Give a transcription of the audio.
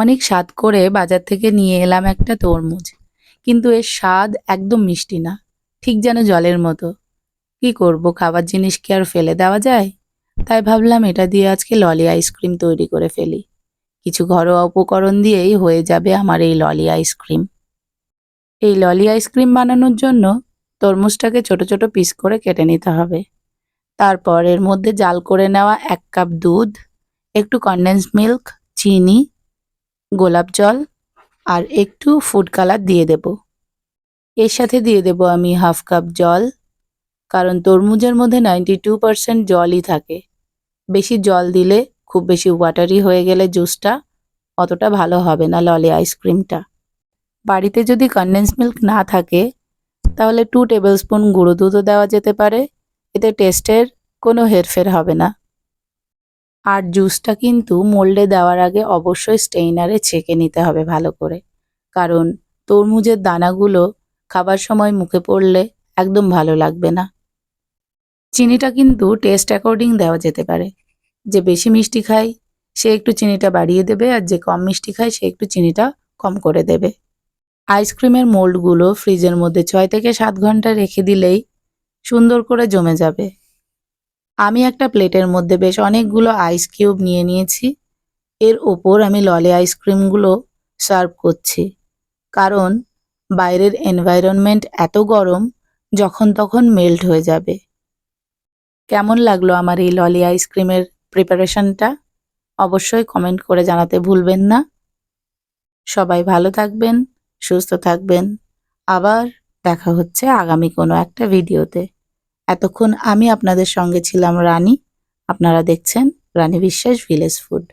অনেক স্বাদ করে বাজার থেকে নিয়ে এলাম একটা তরমুজ। কিন্তু এর স্বাদ একদম মিষ্টি না, ঠিক যেন জলের মতো। কি করব, খাবার জিনিস কি আর ফেলে দেওয়া যায়? তাই ভাবলাম এটা দিয়ে আজকে ললি আইসক্রিম তৈরি করে ফেলি। কিছু ঘরোয়া উপকরণ দিয়েই হয়ে যাবে আমার এই ললি আইসক্রিম এই ললি আইসক্রিম বানানোর জন্য তরমুজটাকে ছোট ছোট পিস করে কেটে নিতে হবে। তারপর এর মধ্যে জাল করে নেওয়া এক কাপ দুধ, একটু কনডেন্স মিল্ক চিনি গোলাপ জল আর একটু ফুড কালার দিয়ে দেব। এর সাথে দিয়ে দেব আমি হাফ কাপ জল, কারণ তরমুজের মধ্যে নাইনটি টু পার্সেন্ট জলই থাকে। বেশি জল দিলে খুব বেশি ওয়াটারি হয়ে গেলে জুসটা অতটা ভালো হবে না ললি আইসক্রিমটা বাড়িতে যদি কনডেন্স মিল্ক না থাকে, তাহলে টু টেবিল স্পুন গুঁড়ো দুধও দেওয়া যেতে পারে। এতে টেস্টের কোনো হেরফের হবে না। আর জুসটা কিন্তু মোল্ডে দেওয়ার আগে অবশ্যই স্টেইনারে ছেঁকে নিতে হবে ভালো করে। কারণ তরমুজের দানাগুলো খাবার সময় মুখে পড়লে একদম ভালো লাগবে না। চিনিটা কিন্তু টেস্ট অ্যাকর্ডিং দেওয়া যেতে পারে। যে বেশি মিষ্টি খায়, সে একটু চিনিটা বাড়িয়ে দেবে আর যে কম মিষ্টি খায়, সে একটু চিনিটা কম করে দেবে। আইসক্রিমের মোল্ডগুলো ফ্রিজের মধ্যে ছয় থেকে সাত ঘণ্টা রেখে দিলেই সুন্দর করে জমে যাবে। আমি একটা প্লেটের মধ্যে বেশ অনেকগুলো আইস কিউব নিয়ে নিয়েছি। এর ওপর আমি ললে আইসক্রিমগুলো সার্ভ করছি। কারণ বাইরের এনভায়রনমেন্ট এত গরম, যখন তখন মেল্ট হয়ে যাবে। কেমন লাগল আমার এই ললি আইসক্রিমের প্রিপারেশনটা অবশ্যই কমেন্ট করে জানাতে ভুলবেন না। সবাই ভালো থাকবেন, সুস্থ থাকবেন। আবার দেখা হচ্ছে আগামী কোনো একটা ভিডিওতে এতক্ষণ আমি আপনাদের সঙ্গে ছিলাম রানী। আপনারা দেখছেন রানী বিশ্বাস ভিলেজ ফুড।